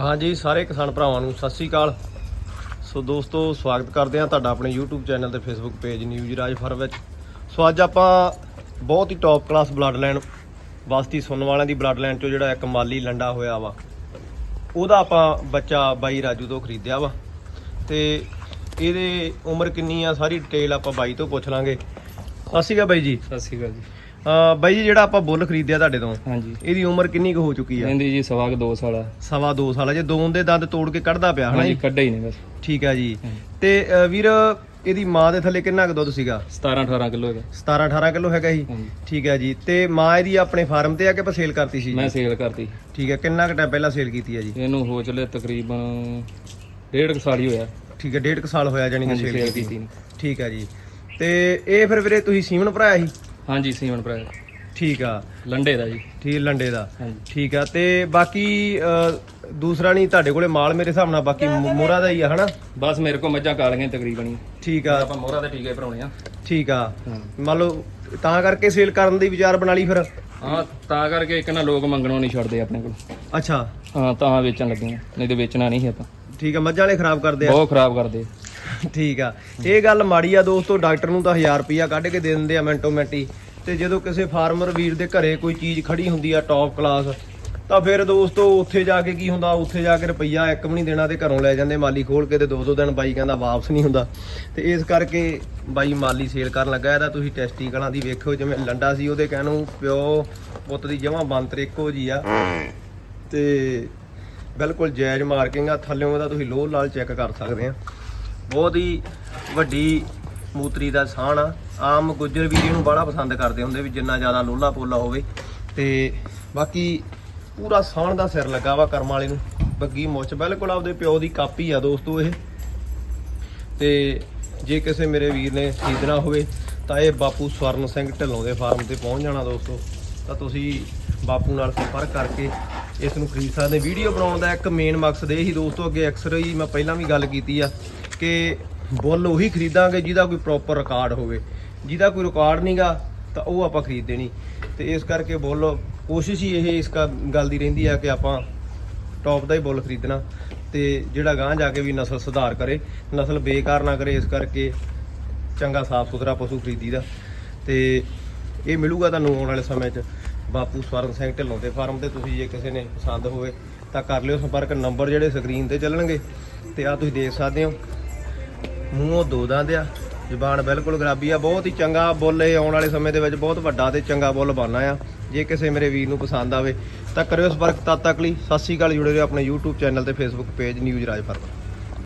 ਹਾਂਜੀ, ਸਾਰੇ ਕਿਸਾਨ ਭਰਾਵਾਂ ਨੂੰ ਸਤਿ ਸ੍ਰੀ ਅਕਾਲ। ਸੋ ਦੋਸਤੋ, ਸਵਾਗਤ ਕਰਦੇ ਹਾਂ ਤੁਹਾਡਾ ਆਪਣੇ YouTube ਚੈਨਲ ਤੇ Facebook ਪੇਜ ਨਿਊਜ਼ ਰਾਜ ਫਰ ਵਿੱਚ। ਸੋ ਅੱਜ ਆਪਾਂ ਬਹੁਤ ਹੀ ਟੌਪ ਕਲਾਸ ਬਲੱਡ ਲਾਈਨ ਵਾਸਤੀ ਸੁਣਨ ਵਾਲਿਆਂ ਦੀ ਬਲੱਡ ਲਾਈਨ ਚੋਂ ਜਿਹੜਾ ਇੱਕ ਮਾਲੀ ਲੰਡਾ ਹੋਇਆ ਵਾ, ਉਹਦਾ ਆਪਾਂ ਬੱਚਾ ਬਾਈ ਰਾਜੂ ਤੋਂ ਖਰੀਦਿਆ ਵਾ। ਤੇ ਇਹਦੇ ਉਮਰ ਕਿੰਨੀ ਆ, ਸਾਰੀ ਡਿਟੇਲ ਆਪਾਂ ਬਾਈ ਤੋਂ ਪੁੱਛ ਲਾਂਗੇ। ਸਤਿ ਸ਼੍ਰੀ ਅਕਾਲ ਬਾਈ ਜੀ। ਸਤਿ ਸ਼੍ਰੀ ਅਕਾਲ ਜੀ। ਬਾਈ ਜੀ ਜਿਹੜਾ ਆਪਾਂ ਬੁੱਲ ਖਰੀਦਿਆ ਤੁਹਾਡੇ ਤੋਂ ਹਾਂਜੀ। ਇਹਦੀ ਉਮਰ ਕਿੰਨੀ ਕੁ ਹੋ ਚੁੱਕੀ ਆ? ਕਹਿੰਦੀ ਜੀ ਸਵਾ ਕੁ ਦੋ ਸਾਲ ਆ। ਸਵਾ 2 ਸਾਲ ਆ। ਜੇ ਦੋਨ ਦੇ ਦੰਦ ਤੋੜ ਕੇ ਕੱਢਦਾ ਪਿਆ ਹਨਾ ਹਾਂਜੀ ਜੀ? ਕੱਢਿਆ ਹੀ ਨਹੀਂ ਬਸ। ਠੀਕ ਆ ਜੀ। ਤੇ ਅ, ਵੀਰ ਇਹਦੀ ਮਾਂ ਦੇ ਥੱਲੇ ਕਿੰਨਾ ਕੁ ਦੁੱਧ ਸੀਗਾ? 17 18 ਕਿਲੋ ਹੈਗਾ। 17 18 ਕਿਲੋ ਹੈਗਾ ਜੀ ਹਾਂਜੀ। ਠੀਕ ਹੈ ਜੀ। ਤੇ ਮਾਂ ਇਹਦੀ ਆਪਣੇ ਫਾਰਮ ਤੇ ਆ ਕੇ ਆਪਾਂ ਸੇਲ ਕਰਤੀ ਸੀ? ਮੈਂ ਸੇਲ ਕਰਤੀ। ਠੀਕ ਹੈ ਕਿੰਨਾ ਕੁ ਟਾਈਮ ਪਹਿਲਾਂ ਸੇਲ ਕੀਤੀ ਹੈ ਜੀ? ਇਹਨੂੰ ਹੋ ਚਲੇ ਤਕਰੀਬਨ ਡੇਢ ਕੁ ਸਾਲ ਹੀ ਹੋਇਆ। ਠੀਕ ਹੈ ਡੇਢ ਕੁ ਸਾਲ ਹੋਇਆ ਜਾਨੀ ਕਿ ਹਾਂਜੀ ਸੇਲ ਸੇਲ ਕੀਤੀ। ਠੀਕ ਹੈ ਜੀ। ਤੇ ਇਹ ਫਿਰ ਵੀਰੇ ਤੁਸੀਂ ਸੀਮਨ ਭਰਾਇਆ ਸੀ? ਹਾਂਜੀ ਸੀਮਨ ਭਰਾ ਠੀਕ ਆ। ਲੰਡੇ ਦਾ ਜੀ। ਠੀਕ ਲੰਡੇ ਦਾ। ਠੀਕ ਆ ਤੇ ਬਾਕੀ ਅ, ਦੂਸਰਾ ਨਹੀਂ ਤੁਹਾਡੇ ਕੋਲੇ ਮਾਲ ਮੇਰੇ ਹਿਸਾਬ ਨਾਲ ਬਾਕੀ ਮੋਰਾ ਦਾ ਹੀ ਆ ਹਨਾ? ਬਸ ਮੇਰੇ ਕੋਲ ਮੱਝਾਂ ਕਾਲੀਆਂ ਹੀ ਤਕਰੀਬਨ ਹੀ। ਠੀਕ ਆ। ਆਪਾਂ ਮੋਹਰਾ ਦੇ ਟੀਕੇ ਭਰਾਉਣੇ ਆ। ਠੀਕ ਆ। ਮੰਨ ਲਓ ਤਾਂ ਕਰਕੇ ਸੇਲ ਕਰਨ ਦੀ ਵਿਚਾਰ ਬਣਾ ਲਈ ਫਿਰ? ਹਾਂ ਤਾਂ ਕਰਕੇ ਇੱਕ ਨਾ ਲੋਕ ਮੰਗਣੋਂ ਨਹੀਂ ਛੱਡਦੇ ਆਪਣੇ ਕੋਲ। ਅੱਛਾ। ਹਾਂ ਤਾਂ ਵੇਚਣ ਲੱਗੇ ਆ। ਨਹੀਂ ਤੇ ਵੇਚਣਾ ਨਹੀਂ ਸੀ ਆਪਾਂ। ਠੀਕ ਆ ਮੱਝਾਂ ਵਾਲੇ ਖਰਾਬ ਕਰਦੇ ਆ। ਬਹੁਤ ਖਰਾਬ ਕਰਦੇ ਠੀਕ ਆ। ਇਹ ਗੱਲ ਮਾੜੀ ਆ ਦੋਸਤੋ, ਡਾਕਟਰ ਨੂੰ ਤਾਂ 1000 ਰੁਪਿਆ ਕੱਢ ਕੇ ਦੇ ਦਿੰਦੇ ਆ ਮਿੰਟੋ ਮਿੰਟੀ ਤੇ ਜਦੋਂ ਕਿਸੇ ਫਾਰਮਰ ਵੀਰ ਦੇ ਘਰੇ ਕੋਈ ਚੀਜ਼ ਖੜੀ ਹੁੰਦੀ ਆ ਟੌਪ ਕਲਾਸ ਤਾਂ ਫਿਰ ਦੋਸਤੋ ਉੱਥੇ ਜਾ ਕੇ ਕੀ ਹੁੰਦਾ? ਉੱਥੇ ਜਾ ਕੇ ਰੁਪਈਆ ਇੱਕ ਵੀ ਨਹੀਂ ਦੇਣਾ ਤੇ ਘਰੋਂ ਲੈ ਜਾਂਦੇ ਮਾਲੀ ਖੋਲ ਕੇ ਤੇ ਦੋ ਦੋ ਦਿਨ ਬਾਈ ਕਹਿੰਦਾ ਵਾਪਸ ਨਹੀਂ ਹੁੰਦਾ। ਤੇ ਇਸ ਕਰਕੇ ਬਾਈ ਮਾਲੀ ਸੇਲ ਕਰਨ ਲੱਗਾ। ਇਹਦਾ ਤੁਸੀਂ ਟੈਸਟੀਕਲਾਂ ਦੀ ਵੇਖਿਓ, ਜਿਵੇਂ ਲੰਡਾ ਸੀ ਉਹਦੇ ਕਹਿਣ ਨੂੰ ਪਿਓ ਪੁੱਤ ਦੀ ਜਮਾਂ ਬੰਤਰ ਇੱਕੋ ਜੀ ਆ। ਤੇ ਬਿਲਕੁਲ ਜਾਇਜ਼ ਮਾਰਕਿੰਗ ਆ। ਥੱਲੇੋਂ ਉਹਦਾ ਤੁਸੀਂ ਲੋਹ ਲਾਲ ਚੈੱਕ ਕਰ ਸਕਦੇ ਆ। ਬਹੁਤ ਹੀ ਵੱਡੀ ਮੂਤਰੀ ਦਾ ਸਾਣ ਆ। ਆਮ ਗੁੱਜਰ ਵੀਰ ਇਹਨੂੰ ਬੜਾ ਪਸੰਦ ਕਰਦੇ ਹੁੰਦੇ ਵੀ ਜਿੰਨਾ ਜ਼ਿਆਦਾ ਲੋਲਾ ਪੋਲਾ ਹੋਵੇ। ਤੇ ਬਾਕੀ ਪੂਰਾ ਸਾਣ ਦਾ ਸਿਰ ਲੱਗਾ ਵਾ ਕਰਮ ਵਾਲੇ ਨੂੰ। ਬੱਗੀ ਮੁੱਛ, ਬਿਲਕੁਲ ਆਪਦੇ ਪਿਓ ਦੀ ਕਾਪੀ ਆ ਦੋਸਤੋ ਇਹ। ਤੇ ਜੇ ਕਿਸੇ ਮੇਰੇ ਵੀਰ ਨੇ ਖਰੀਦਣਾ ਹੋਵੇ ਤਾਂ ਇਹ ਬਾਪੂ ਸਵਰਨ ਸਿੰਘ ਢਿੱਲੋਂ ਦੇ ਫਾਰਮ ਤੇ ਪਹੁੰਚ ਜਾਣਾ ਦੋਸਤੋ। ਤਾਂ ਤੁਸੀਂ ਬਾਪੂ ਨਾਲ ਸੰਪਰਕ ਕਰਕੇ ਇਸ ਨੂੰ ਖਰੀਦ ਸਕਦੇ ਵੀਡੀਓ ਬਣਾਉਣ ਦਾ ਇੱਕ ਮੇਨ ਮਕਸਦ ਇਹ ਹੀ ਦੋਸਤੋ, ਅੱਗੇ ਅਕਸਰ ਹੀ ਮੈਂ ਪਹਿਲਾਂ ਵੀ ਗੱਲ ਕੀਤੀ ਆ ਕਿ ਬੁੱਲ ਉਹੀ ਖਰੀਦਾਂਗੇ ਜਿਹਦਾ ਕੋਈ ਪ੍ਰੋਪਰ ਰਿਕਾਰਡ ਹੋਵੇ। ਜਿਹਦਾ ਕੋਈ ਰਿਕਾਰਡ ਨਹੀਂਗਾ ਤਾਂ ਉਹ ਆਪਾਂ ਖਰੀਦਦੇ ਨਹੀਂ ਤੇ ਇਸ ਕਰਕੇ ਬੁੱਲ, ਕੋਸ਼ਿਸ਼ ਹੀ ਇਹ ਇਸ ਕਾ- ਗੱਲ ਦੀ ਰਹਿੰਦੀ ਆ ਕਿ ਆਪਾਂ ਟੌਪ ਦਾ ਹੀ ਬੁੱਲ ਖਰੀਦਣਾ। ਤੇ ਜਿਹੜਾ ਗਾਂ ਜਾ ਕੇ ਵੀ ਨਸਲ ਸੁਧਾਰ ਕਰੇ, ਨਸਲ ਬੇਕਾਰ ਨਾ ਕਰੇ, ਇਸ ਕਰਕੇ ਚੰਗਾ ਸਾਫ਼ ਸੁਥਰਾ ਪਸ਼ੂ ਖਰੀਦੀਦਾ। ਤੇ ਇਹ ਮਿਲੂਗਾ ਤੁਹਾਨੂੰ ਆਉਣ ਵਾਲੇ ਸਮੇਂ 'ਚ। ਬਾਪੂ ਸਵਰਨ ਸਿੰਘ ਢਿੱਲੋਂ ਦੇ ਫਾਰਮ ਤੇ ਤੁਸੀਂ ਜੇ ਕਿਸੇ ਨੇ ਪਸੰਦ ਹੋਵੇ, ਤਾਂ ਕਰ ਲਿਓ ਸੰਪਰਕ। ਨੰਬਰ ਜਿਹੜੇ ਸਕਰੀਨ ਤੇ ਚੱਲਣਗੇ, ਤੇ ਆ ਤੁਸੀਂ ਦੇਖ ਸਕਦੇ ਹੋ। ਮੂੰਹੋਂ ਦੋ ਦੰਦ ਆ। ਜ਼ਬਾਨ ਬਿਲਕੁਲ ਗੁਲਾਬੀ ਆ। ਬਹੁਤ ਹੀ ਚੰਗਾ ਬੁੱਲ ਇਹ ਆਉਣ ਵਾਲੇ ਸਮੇਂ ਦੇ ਵਿੱਚ ਬਹੁਤ ਵੱਡਾ ਤੇ ਚੰਗਾ ਬੁੱਲ ਬਣਨਾ ਆ। ਜੇ ਕਿਸੇ ਮੇਰੇ ਵੀਰ ਨੂੰ ਪਸੰਦ ਆਵੇ ਤਾਂ ਕਰਿਓ ਸੰਪਰਕ ਤਦ ਤੱਕ ਲਈ। ਸਤਿ ਸ਼੍ਰੀ ਅਕਾਲ ਜੁੜੇ ਰਹੋ ਆਪਣੇ YouTube ਚੈਨਲ ਤੇ Facebook ਪੇਜ ਨਿਊਜ਼ ਰਾਜ ਫਰਮਾ